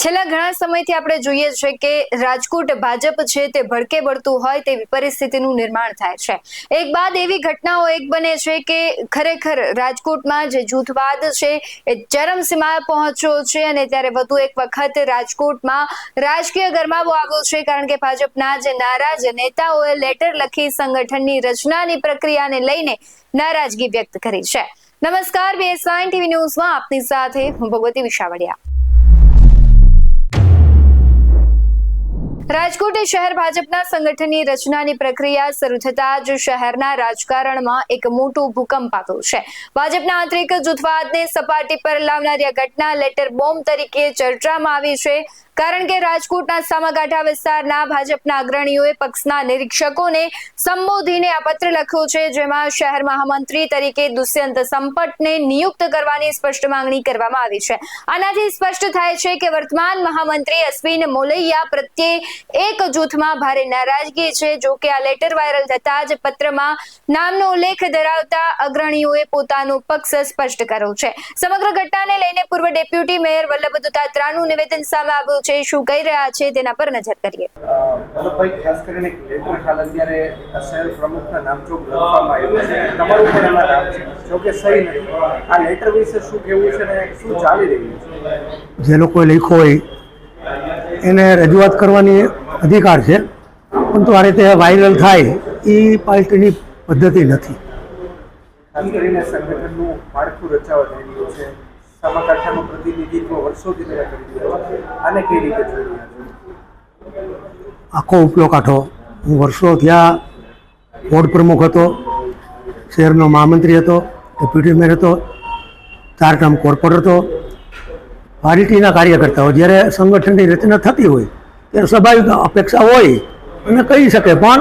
છેલ્લા ઘણા સમયથી આપણે જોઈએ છે કે રાજકોટ ભાજપ છે તે ભડકે બળતું હોય તેવી પરિસ્થિતિનું નિર્માણ થાય છે. એક બાદ એવી ઘટનાઓ એક બને છે કે ખરેખર રાજકોટમાં જે જૂથવાદ છે એ ચરમસીમાએ પહોંચ્યો છે અને ત્યારે વધુ એક વખત રાજકોટમાં રાજકીય ગરમાવો આવ્યો છે કારણ કે ભાજપના જે નારાજ નેતાઓએ લેટર લખી સંગઠનની રચનાની પ્રક્રિયાને લઈને નારાજગી વ્યક્ત કરી છે. નમસ્કાર બીએસઆઈ ટીવી ન્યૂઝમાં આપની સાથે હું ભગવતી વિશાવડિયા. રાજકોટ શહેર ભાજપના સંગઠનની રચનાની પ્રક્રિયા શરૂ થતા જ શહેરના રાજકારણમાં એક મોટો ભૂકંપ આવ્યો છે. ભાજપના આંતરિક જૂથવાદને સપાટી પર લાવનારી આ ઘટના લેટર બોમ્બ તરીકે ચર્ચામાં આવી છે. કારણ કે રાજકોટના સામાકાંઠા વિસ્તારના ભાજપના અગ્રણીઓએ પક્ષના નિરીક્ષકોને સંબોધીને આ પત્ર લખ્યો છે, જેમાં શહેર મહામંત્રી તરીકે દુષ્યંત સંપટને નિયુક્ત કરવાની સ્પષ્ટ માંગણી કરવામાં આવી છે. આનાથી સ્પષ્ટ થાય છે કે વર્તમાન મહામંત્રી અશ્વિન મોલૈયા પ્રત્યે એક જૂથમાં ભારે નારાજગી છે, જો કે આ લેટર વાયરલ થતા જ પત્રમાં નામનો ઉલ્લેખ ધરાવતા અગ્રણીઓએ પોતાનો પક્ષ સ્પષ્ટ કર્યો છે. સમગ્ર ઘટનાને લઈને પૂર્વ ડેપ્યુટી મેયર વલ્લભ દત્તાત્રાનું નિવેદન સામે આવ્યું છે. શું કહી રહ્યા છે તેના પર નજર કરીએ. વલ્લભભાઈ ખાસ કરીને લેટર હાલ અત્યારે શહેર પ્રમુખના નામચોક લખવામાં આવ્યું છે. તમારું પણ એમાં નામ છે. જો કે સહી નથી. આ લેટર વિશે શું કહેવું છે ને શું ચાલી રહ્યું છે? જે લોકોએ લખ્યો હોય એને રજૂઆત કરવાની અધિકાર છે પરંતુ આ રીતે વાયરલ થાય એ પાર્ટીની પદ્ધતિ નથી. ખાસ કરીને સંગઠનનું માળખું રચાવા જઈ રહ્યું છે. સામાકાંઠાનું પ્રતિનિધિત્વ વર્ષોથી તમે કરી રહ્યા છે. આને કઈ રીતે જોઈ રહ્યા છો? આખો ઉપલો કાંઠો હું વર્ષો ત્યાં બોર્ડ પ્રમુખ હતો શહેરનો મહામંત્રી હતો ડેપ્યુટી મેયર હતો ચાર ટર્મ કોર્પોરેટર હતો. પાર્ટીના કાર્યકર્તાઓ જ્યારે સંગઠનની રચના થતી હોય ત્યારે સ્વાભાવિક અપેક્ષા હોય અને કહી શકે પણ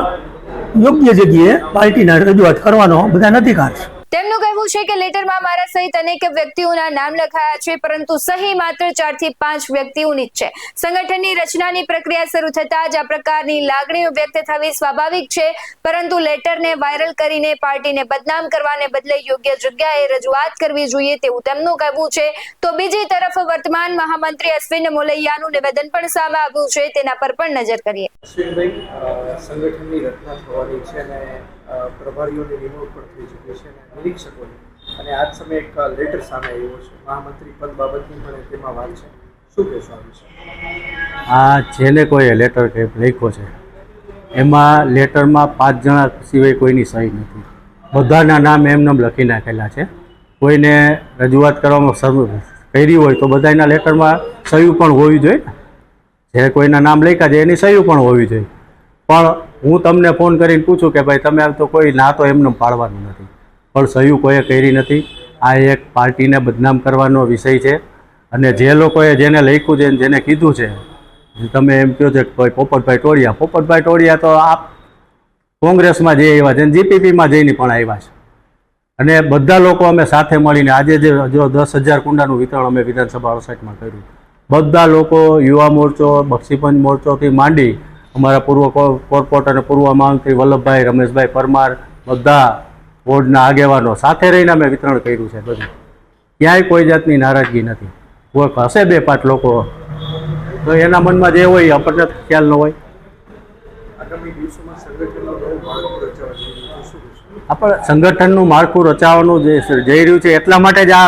યોગ્ય જગ્યાએ પાર્ટીના રજૂઆત કરવાનો બધાને અધિકાર છે. તેમનું કહેવું છે કે લેટરમાં મારા સહિત અનેક વ્યક્તિઓના નામ લખાયા છે, પરંતુ સહી માત્ર ચારથી પાંચ વ્યક્તિઓની જ છે. સંગઠનની રચનાની પ્રક્રિયા શરૂ થતા જ આ પ્રકારની લાગણીઓ વ્યક્ત થવી સ્વાભાવિક છે, પરંતુ લેટરને વાયરલ કરીને પાર્ટીને બદનામ કરવાને બદલે યોગ્ય જગ્યાએ રજૂઆત કરવી જોઈએ તેવું તેમનું કહેવું છે. તો બીજી તરફ વર્તમાન મહામંત્રી અશ્વિન મોલૈયાનું નિવેદન પણ સામે આવ્યું છે, તેના પર પણ નજર કરીએ. સંગઠનની રચના થવાની છે અને પ્રભારીઓની નિમણૂક પણ થઈ ચૂકી છે અને નિરીક્ષકોની અને આજ સમયે એક લેટર સામે આવ્યો છે. મહામંત્રી પદ બાબતની પણ તેમાં વાત છે. શું કહેશો આ વિશે? આ જેને કોઈએ લેટર લખ્યો છે, એમાં લેટરમાં પાંચ જણા સિવાય કોઈની સહી નથી. બધાના નામ એમને એમ લખી નાખેલા છે. કોઈને રજૂઆત કરવામાં શરૂ કરી હોય તો બધાના લેટરમાં સહી પણ હોવી જોઈએ ને. જે કોઈના નામ લખ્યા છે એની સહી પણ હોવી જોઈએ. પણ હું તમને ફોન કરીને પૂછું કે ભાઈ તમે આમ તો કોઈ ના તો એમને પાડવાનું નથી. પણ સહી કોઈએ કરી નથી. આ એક પાર્ટીને બદનામ કરવાનો વિષય છે. અને જે લોકોએ જેને લખ્યું છે, જેને કીધું છે, તમે એમ કહો છો કે ભાઈ પોપટભાઈ ટોળિયા પોપટભાઈ ટોળિયા તો આપ કોંગ્રેસમાં જઈ આવ્યા છે જીપીપીમાં જઈને પણ આવ્યા છે. અને બધા લોકો અમે સાથે મળીને આજે જે જો દસ હજાર કુંડાનું વિતરણ અમે વિધાનસભા અડસઠમાં કર્યું. બધા લોકો યુવા મોરચો, બક્ષીપંચ મોરચોથી માંડી અમારા પૂર્વ કોર્પોરેટર અને પૂર્વ મહામંત્રી વલ્લભભાઈ, રમેશભાઈ પરમાર, બધા વોર્ડના આગેવાનો સાથે રહીને અમે વિતરણ કર્યું છે બધું. ક્યાંય કોઈ જાતની નારાજગી નથી. કોઈ હશે બે પાંચ લોકો. તો એના મનમાં જે હોય આપણને ખ્યાલ ન હોય. આપણે સંગઠનનું માળખું રચાવાનું જે જઈ રહ્યું છે એટલા માટે જ આ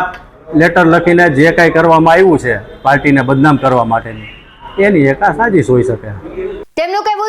લેટર લખીને જે કાંઈ કરવામાં આવ્યું છે પાર્ટીને બદનામ કરવા માટેની એની એક આ સાજીશ હોઈ શકે.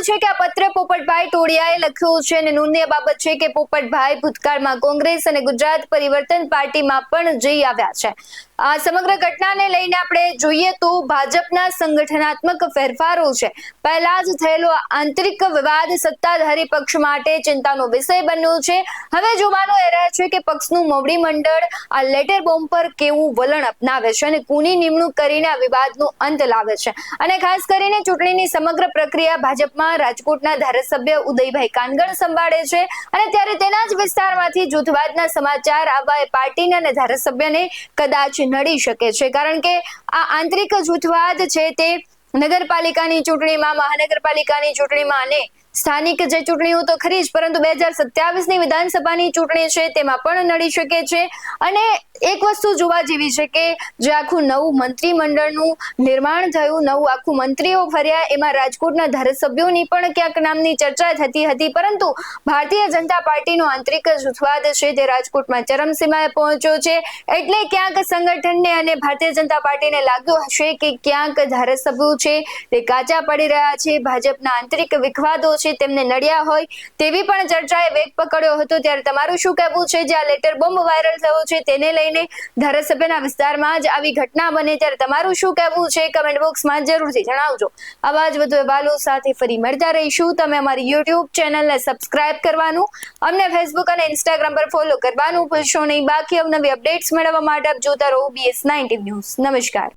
કહેવું છે કે આ પત્ર પોપટભાઈ ટોળિયાએ લખ્યું છે અને નોંધનીય બાબત છે કે પોપટભાઈ ભૂતકાળમાં કોંગ્રેસ અને ગુજરાત પરિવર્તન પાર્ટીમાં પણ જઈ આવ્યા છે. આ સમગ્ર ઘટનાને લઈને આપણે જોઈએ તો ભાજપના સંગઠનાત્મક ફેરફારો છે. પહેલા જ થયેલો આંતરિક વિવાદ સત્તાધારી પક્ષ માટે ચિંતાનો વિષય બન્યો છે. હવે જોવાનો એ રહે છે કે પક્ષનું મોવડી મંડળ આ લેટર બોમ્બ પર કેવું વલણ અપનાવે છે અને કોની નિમણૂક કરીને આ વિવાદનો અંત લાવે છે. અને ખાસ કરીને ચૂંટણીની સમગ્ર પ્રક્રિયા ભાજપમાં રાજકોટના ધારાસભ્ય ઉદયભાઈ કાનગણ સંભાળે છે અને ત્યારે તેના જ વિસ્તારમાંથી જૂથવાદના સમાચાર આવવા એ પાર્ટીને અને ધારાસભ્યને કદાચ નડી શકે છે. કારણ કે આ આંતરિક જૂથવાદ છે તે નગરપાલિકાની ચૂંટણીમાં, મહાનગરપાલિકાની ચૂંટણીમાં અને સ્થાનિક જે ચૂંટણીઓ તો ખરી જ, પરંતુ બે હજાર સત્યાવીસની વિધાનસભાની ચૂંટણી છે તેમાં પણ નડી શકે છે. અને એક વસ્તુ જોવા જેવી છે કે જે આખું નવું મંત્રીમંડળનું નિર્માણ થયું, નવું આખું મંત્રીઓ ફર્યા, એમાં રાજકોટના ધારાસભ્યોની પણ ક્યાંક નામની ચર્ચા થતી હતી, પરંતુ ભારતીય જનતા પાર્ટીનો આંતરિક જૂથવાદ છે તે રાજકોટમાં ચરમસીમાએ પહોંચ્યો છે. એટલે ક્યાંક સંગઠનને અને ભારતીય જનતા પાર્ટીને લાગ્યું હશે કે ક્યાંક ધારાસભ્યો છે તે કાચા પડી રહ્યા છે, ભાજપના આંતરિક વિખવાદો છે, તેમને નડ્યા હોય તેવી પણ ચર્ચાએ વેગ પકડ્યો હતો. ત્યારે તમારું શું કહેવું છે? જે આ લેટર બોમ્બ વાયરલ થયો છે, તેને લઈને ધારાસભ્યના વિસ્તારમાં જ આવી ઘટના બને. ત્યારે તમારું શું કહેવું છે? કમેન્ટ બોક્સમાં જરૂરથી જણાવજો. આવા જ વધુ અહેવાલો સાથે ફરી મળતા રહીશું. તમે અમારી યુટ્યુબ ચેનલને સબસ્ક્રાઇબ કરવાનું, અમને ફેસબુક અને ઇન્સ્ટાગ્રામ પર ફોલો કરવાનું ભૂલશો નહીં. બાકી અવનવી અપડેટ્સ મેળવવા માટે આપ જોતા રહો બીએસ નાઇન્ટી ન્યૂઝ નમસ્કાર.